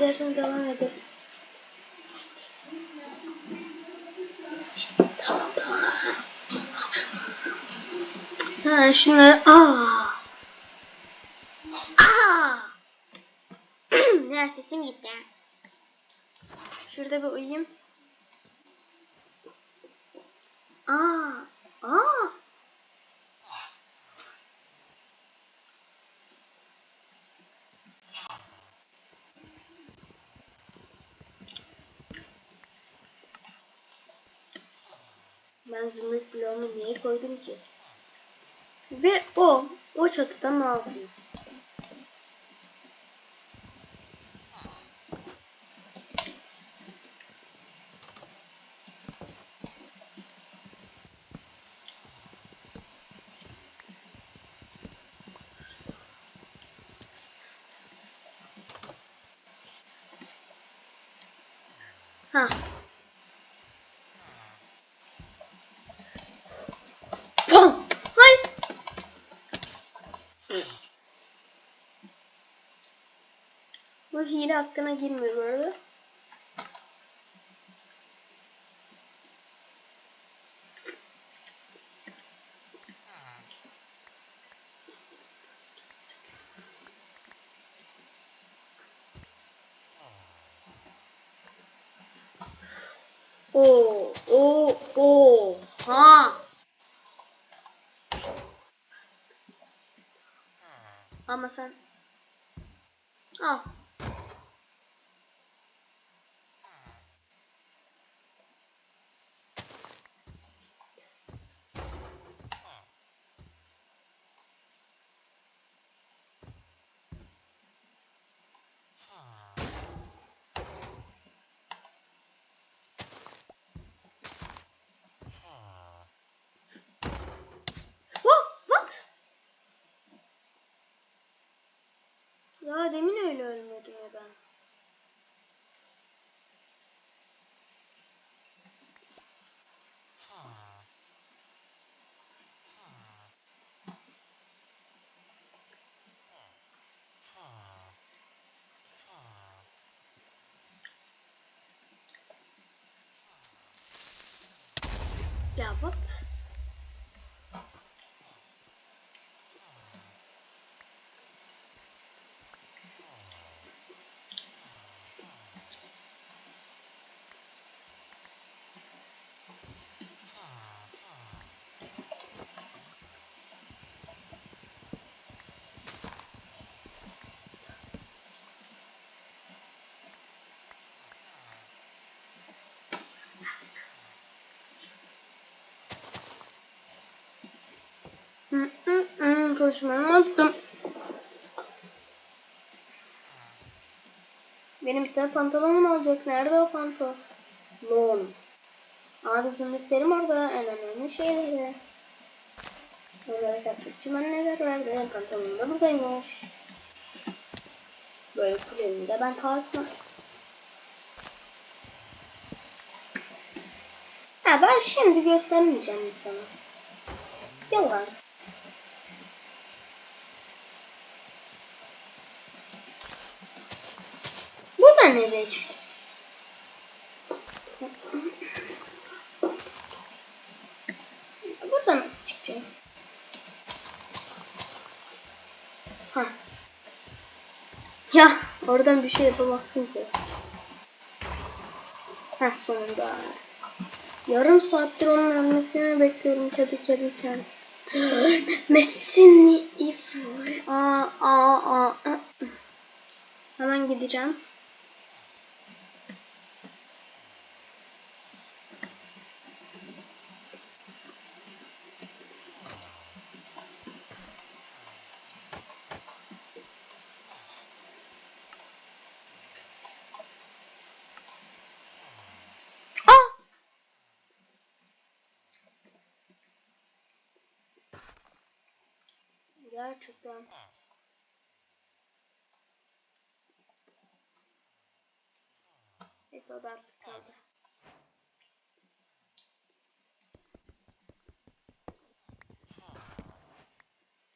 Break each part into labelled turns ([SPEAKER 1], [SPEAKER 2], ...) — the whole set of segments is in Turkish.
[SPEAKER 1] istersen devam edelim. Ha şunları aa. Aa. Biraz sesim gitti. Şurada bir uyuyayım. Aa. Ben zümrüt bloğumu niye koydum ki? Ve o, o çatıda ne yapıyor? Ha. Pam! Hay! Bu hile hakkına girmiyor bu arada. Oo, oo, oo, ha. Ama sen al. What? What? Ya demin öyle ölmüyordum ya ben. Ya what? Hı hı hı konuşmayı unuttum. Benim bir tane pantolonum olacak. Nerede o pantolon? Ağrı zümrütlerim orada. En önemli şeyleri. Onları kasmak için bana neler verdi? Pantolonum da buradaymış. Böyle kulemi de ben kalsın. Ha ben şimdi göstermeyeceğim sana. Yalan. Buradan nereye çıktı? Buradan nasıl çıkacağım? Ha. Ya oradan bir şey yapamazsın ki. Ha sonunda. Yarım saattir onun ölmesini bekliyorum kedi kedi kedi. Ölmesini if. Aa, aa, aa. Hemen gideceğim. Ah! Gerçekten. Da artık kaldı.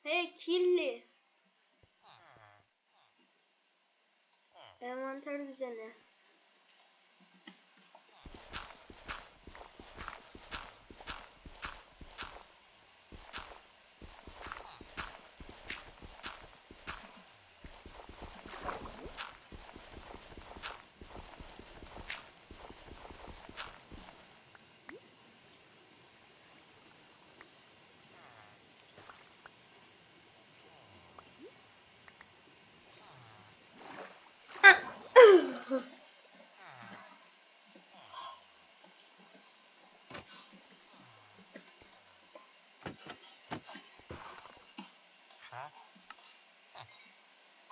[SPEAKER 1] Hey kirli. Envanter düzeni.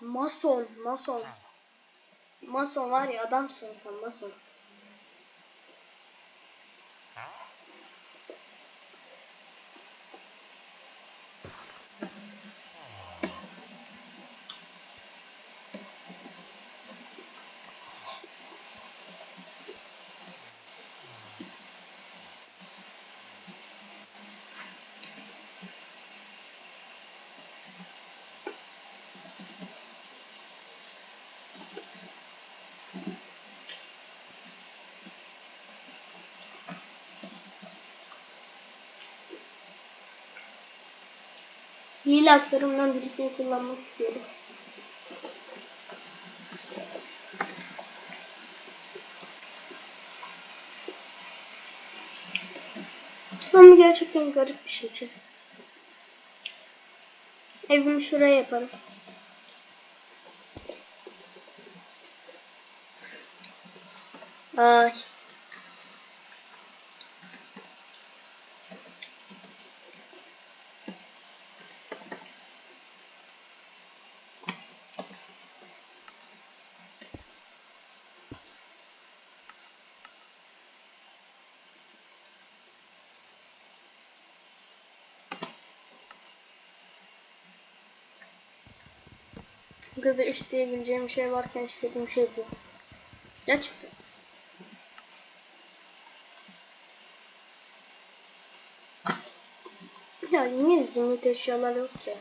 [SPEAKER 1] Mason, mason. Mason var ya adamsın sen mason. Hile haklarımdan birisini kullanmak istiyorum. Ama gerçekten garip bir şey için. Evimi şuraya yaparım. Ay. Bu kadar isteyebileceğim şey varken istediğim şey bu. Gerçekten. Ya niye zümrüt eşyalar yok ki?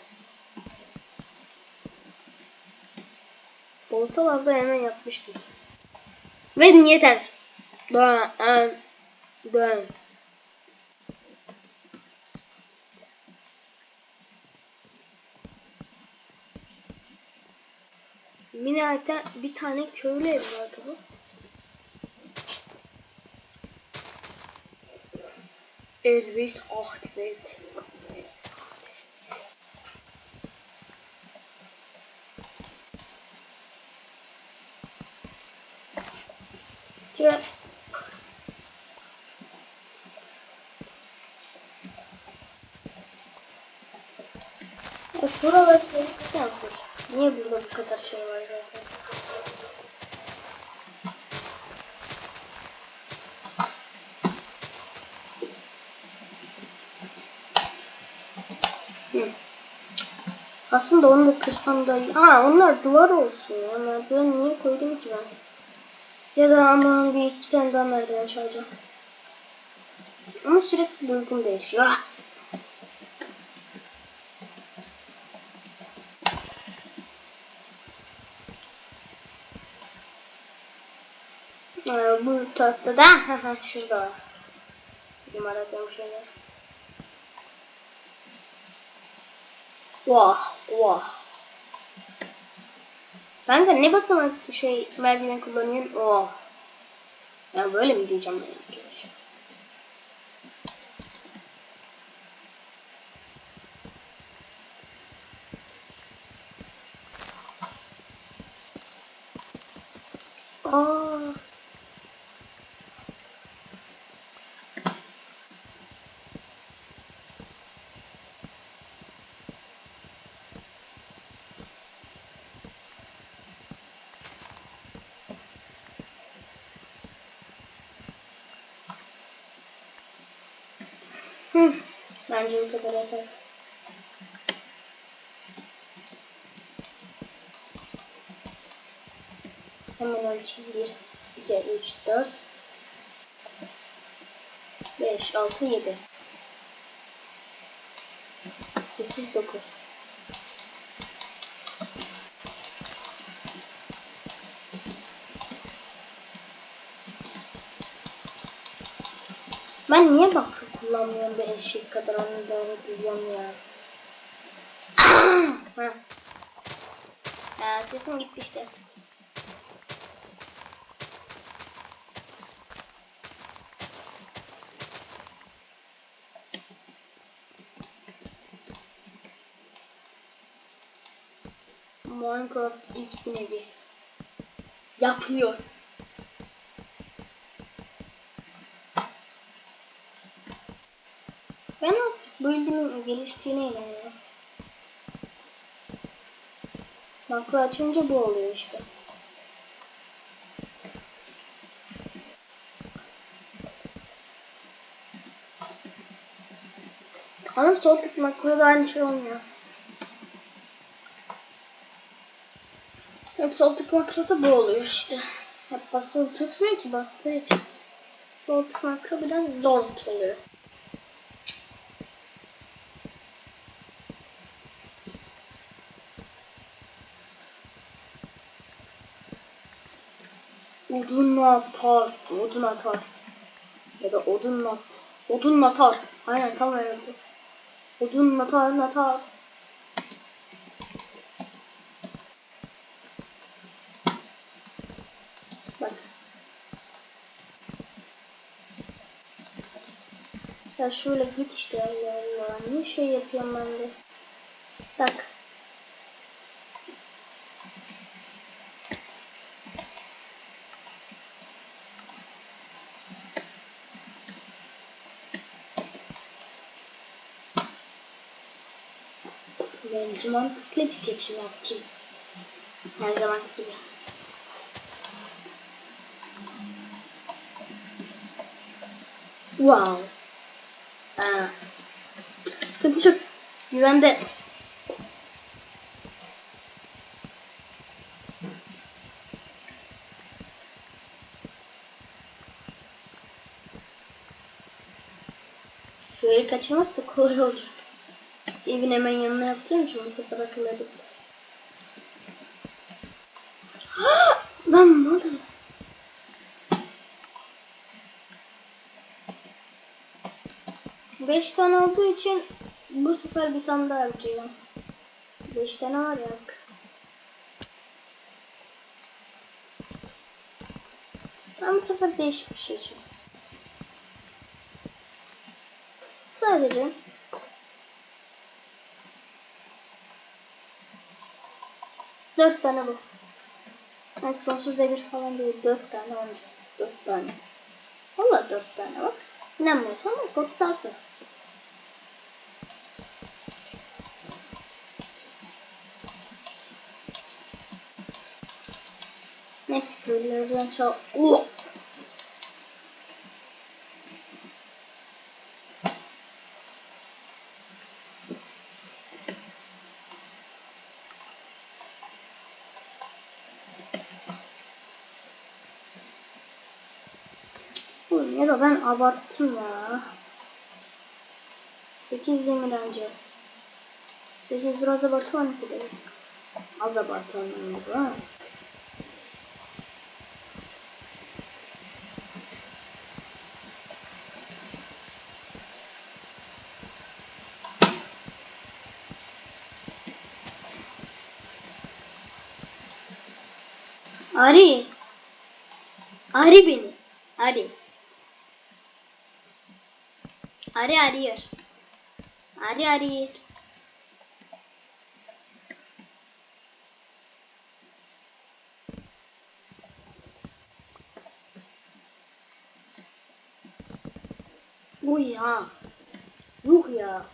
[SPEAKER 1] Olsalar da hemen yapmıştım. Ve niye ters? Dön, dön, dön. Minarete bir tane köylü evi vardı bu. Elvis. Tren. Ya Şuraları sen kur. Niye burada bu kadar şey var Aslında onu da kırsam da iyi. Ha onlar duvar olsun ya. Merdiven niye koydum ki ben? Ya da aman bir iki tane daha merdiven çalacağım. Ama sürekli uygun değişiyor. Bu tahtada şurada var. Benim Vah vah. Kanka ne basamak şey merdiven kullanıyorsun? Oh. Ya böyle mi diyeceğim ben arkadaşım? Hı. Bence bu kadar yeter. Hemen ölçeyim. 1, 2, 3, 4, 5, 6, 7, 8, 9. Ben niye bak? Kullanmıyorum bir eşek kadar onu da diziyorum ya. Ya sesim gitti işte. Minecraft ilk gün evi yapıyor. Ben build'imin geliştiğine inanıyorum. Makro açınca bu oluyor işte. Ama sol tık makroda aynı şey olmuyor. Hep sol tık makroda bu oluyor işte. Hep basılı tutmuyor ki bastığı için. Sol tık makro biraz zor oluyor. Odun atar, odun atar. Ya da odun at. Odun atar. Aynen tam öyle. Odun atar, atar. Bak. Ya şöyle git işte Allah Allah. Ne şey yapıyorum ben de. Bak. Bence mantıklı bir seçim yaptım. Her zaman gibi. Wow. Aa. Sıkıntı yok. Güvende. Şöyle kaçırmak da kolay olacak. Evin hemen yanına yaptığım için bu sefer akıllı edip. Ben malım. Beş tane olduğu için bu sefer bir tane daha harcayacağım. Beş tane var ya. Ben bu sefer değişik bir şey için. Sadece dört tane bu. Yani sonsuz devir falan değil. Dört tane olacak. Dört tane. Valla dört tane bak. İnanmıyorsan bak 36. Neyse köylülerden çal... Uh! Oğlum ya da ben abarttım ya. 8 demir önce. 8 biraz abartı 12 demir. Az abartalım bu ha. Ari. Ari beni. Ari. Ari arıyor. Ari arıyor. Uy ya. Yuh ya.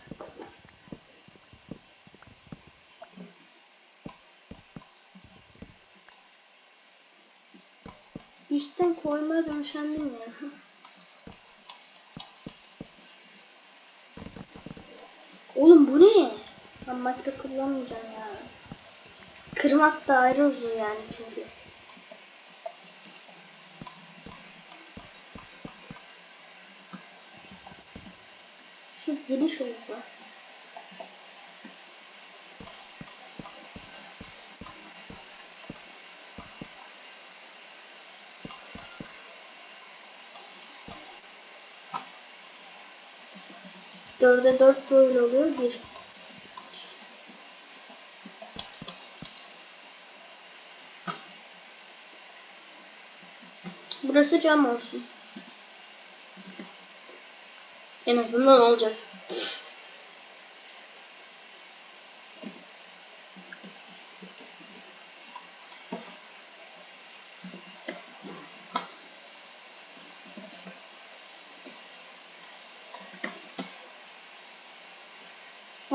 [SPEAKER 1] Üstten koymaya dönüşendim ya. Oğlum bu ne? Ben makro kullanmayacağım ya. Kırmak da ayrı uzun yani çünkü. Şu giriş olsa. Dörde dört böyle oluyor. Bir. Burası cam olsun. En azından olacak.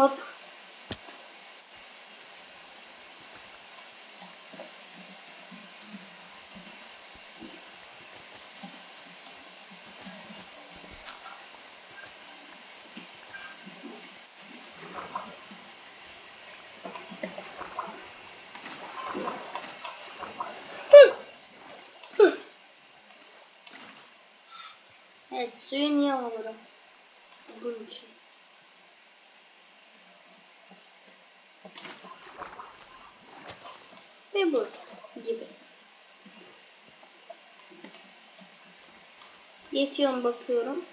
[SPEAKER 1] Hop. Evet suyu niye alalım? Bunun için. Ve bu gibi. Yetiyor bakıyorum.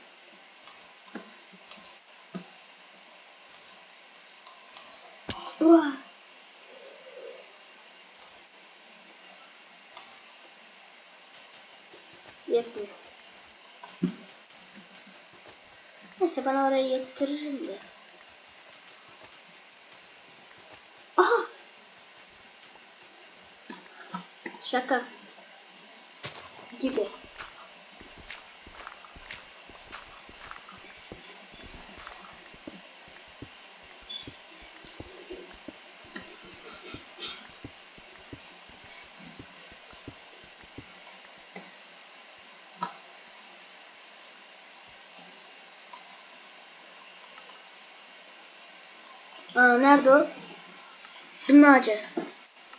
[SPEAKER 1] Uah. Yetmiyor. Neyse ben oraya yatırırım da. Aha! Şaka. Gibi. Aa, nerede o? Şimdi ağacı.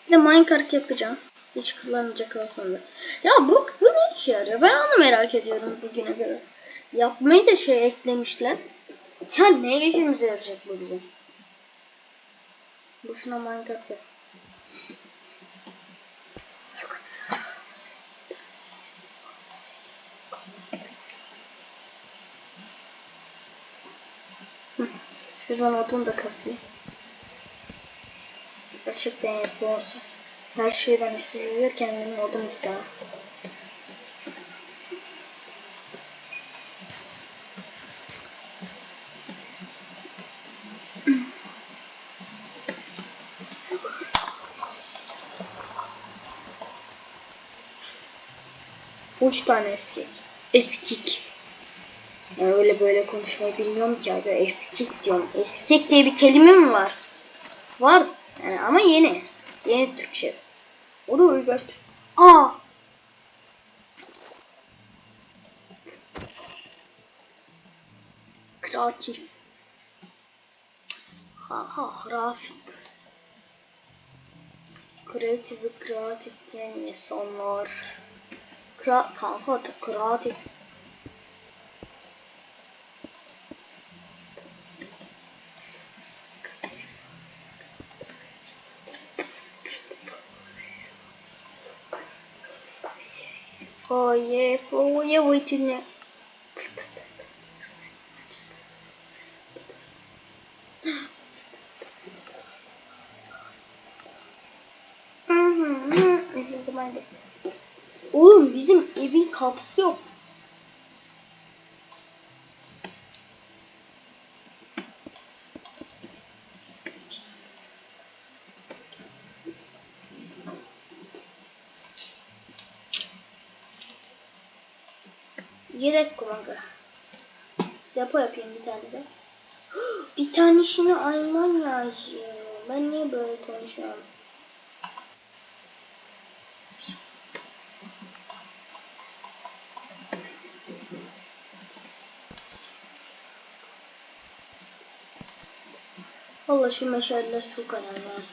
[SPEAKER 1] Bir de minecart yapacağım. Hiç kullanacak olsam da. Ya bu, bu ne işe yarıyor? Ben onu merak ediyorum bugüne göre. Yapmayı da şey eklemişler. Ya ne işimize yarayacak bu bizim? Boşuna minecart yap. Şuradan odun da kasayım. Gerçekten sonsuz. Her şeyden istiyor kendimi odun istemem. Üç tane eskik. Eskik. Yani öyle böyle konuşmayı bilmiyorum ki abi. Eskik diyorum. Eskik diye bir kelime mi var? Var. Yani ama yeni. Yeni Türkçe. O da Uygar Türk. Aa! Kreatif. Ha ha grafik. Kreatif ve kreatif diyen insanlar. Kra kanka kreatif. Waiting. Üzüldüm hadi. Oğlum bizim evin kapısı yok. Depo yapayım bir tane de. Bir tanesini almam lazım. Ben niye böyle konuşuyorum? Valla şu meşaleler çok önemli.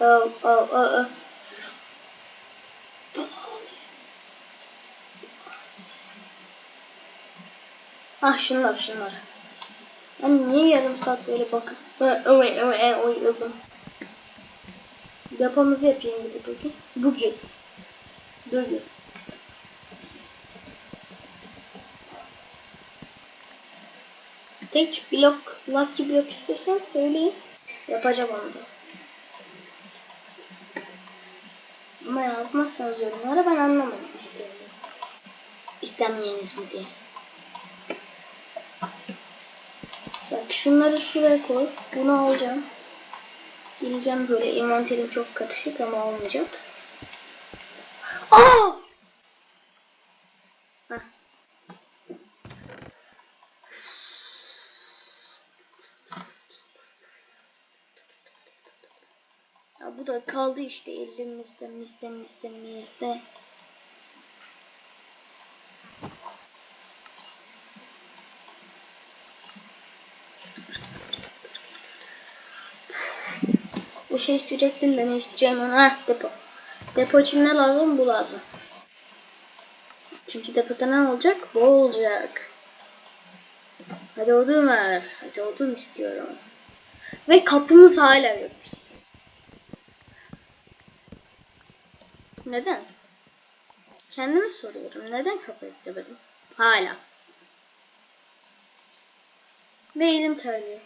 [SPEAKER 1] Oh, oh, oh, oh. Ah şunlar şunlar. Ben niye yarım saat böyle bakıp uyudum. Yapamızı yapayım bir de bugün. Bugün. Bugün. Tek blok, lucky blok istiyorsanız söyleyin. Yapacağım onu da. Ama yazmazsanız yorumlara ben anlamadım istiyorsunuz. İstemeyeniz mi diye. Bak şunları şuraya koy. Bunu alacağım. Geleceğim böyle envanterim çok karışık ama olmayacak. Aa! Heh. Ya bu da kaldı işte elimizde, mizde, mizde, mizde. Bu şey isteyecektin de ne isteyeceğim ona? Heh, depo. Depo için ne lazım? Bu lazım. Çünkü depoda ne olacak? Bu olacak. Hadi odun ver. Hadi odun istiyorum. Ve kapımız hala yok. Neden? Kendime soruyorum. Neden kapı eklemedim? Hala. Ve elim terliyor.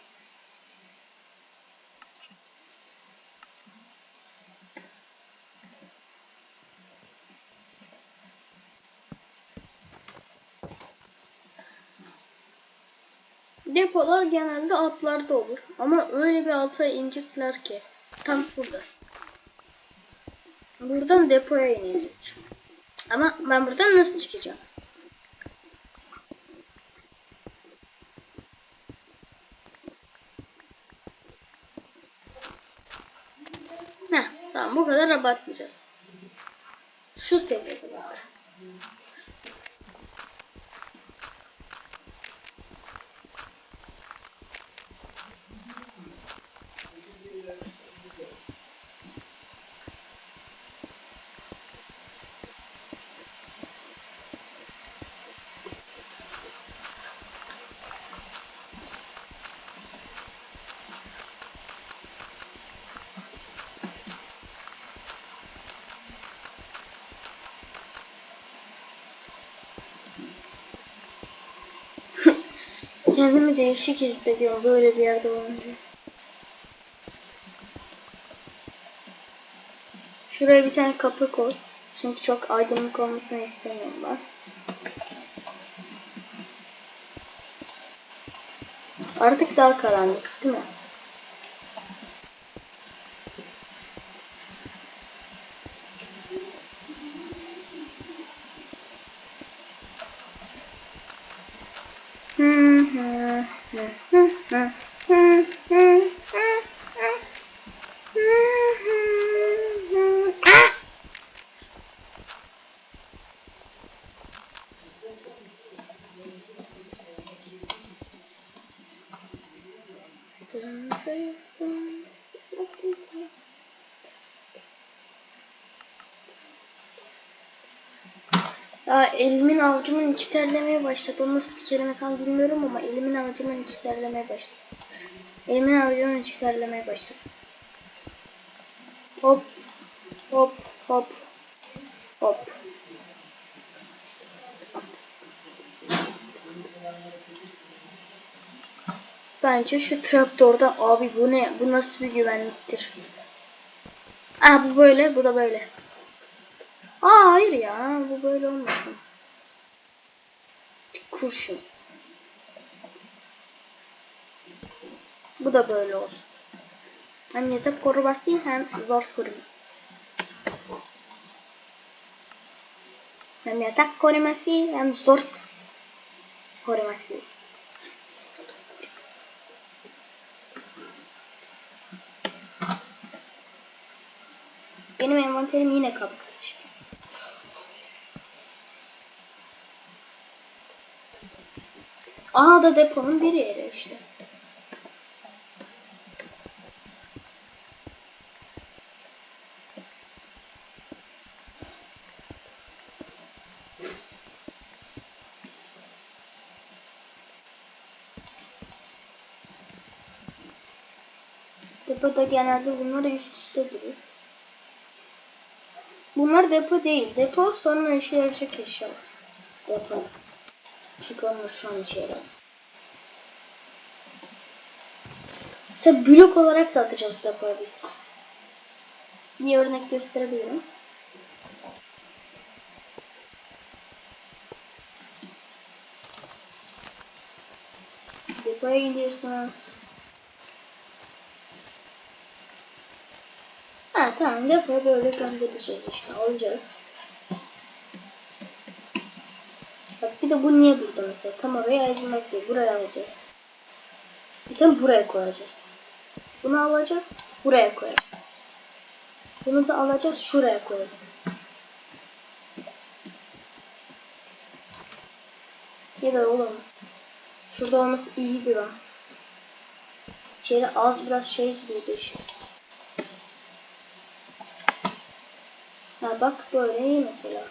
[SPEAKER 1] Depolar genelde altlarda olur. Ama öyle bir alta inecekler ki. Tam şurada. Buradan depoya inecek. Ama ben buradan nasıl çıkacağım? Heh, tamam bu kadar abartmayacağız. Şu seviyede bak. Kendimi değişik hissediyorum böyle bir yerde olunca. Şuraya bir tane kapı koy. Çünkü çok aydınlık olmasını istemiyorum ben. Artık daha karanlık değil mi? Ya elimin avucumun içi terlemeye başladı. O nasıl bir kelime tam bilmiyorum ama elimin avucumun içi terlemeye başladı. Elimin avucumun içi terlemeye başladı. Hop hop hop hop. Bence şu trapdorda abi bu ne? Bu nasıl bir güvenliktir? Ah bu böyle, bu da böyle. Aa hayır ya, bu böyle olmasın. Kurşun. Bu da böyle olsun. Hem yatak koruması hem zor koruma. Hem yatak koruması hem zor koruması. Benim envanterim yine karışık. Aha da deponun bir yeri işte. Depoda genelde bunlar üst üste durur. Bunlar depo değil. Depo sonra işe yarayacak eşyalar. Depo. Çünkü onlar şu an işe yarar. Mesela blok olarak da atacağız depoya biz. Bir örnek gösterebilirim. Depoya gidiyorsunuz. Ha tamam depoya böyle göndereceğiz işte alacağız. Bak bir de bu niye burada mesela? Tam oraya ayrılmak değil. Buraya alacağız. Bir de buraya koyacağız. Bunu alacağız. Buraya koyacağız. Bunu da alacağız. Şuraya koyacağız. Ya da oğlum. Şurada olması iyiydi lan. İçeri az biraz şey giriyordu işte. Ha bak böyle iyi mesela.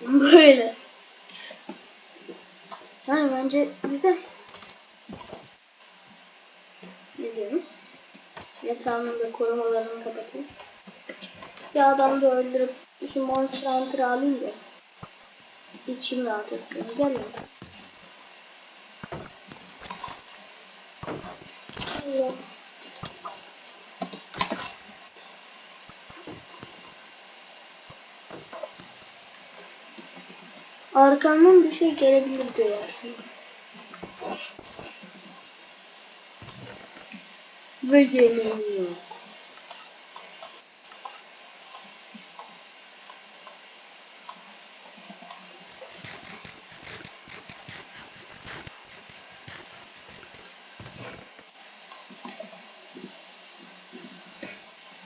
[SPEAKER 1] Böyle. Yani bence güzel. Ne diyorsunuz? Yatağımın da korumalarını kapatayım. Bir adam da öldürüp şu Monster Hunter'ı alayım da. İçim rahat etsin. Gel lan. Allah. Arkamdan bir şey gelebilir diyor aslında. Ve yemeğim yok.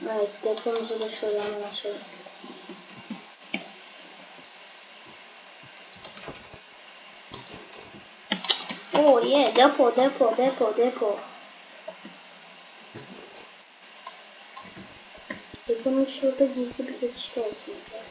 [SPEAKER 1] Evet depomuzu da şöyle hemen Oh yeah depo depo depo depo. Deponun şurada gizli bir geçişte olsun mesela.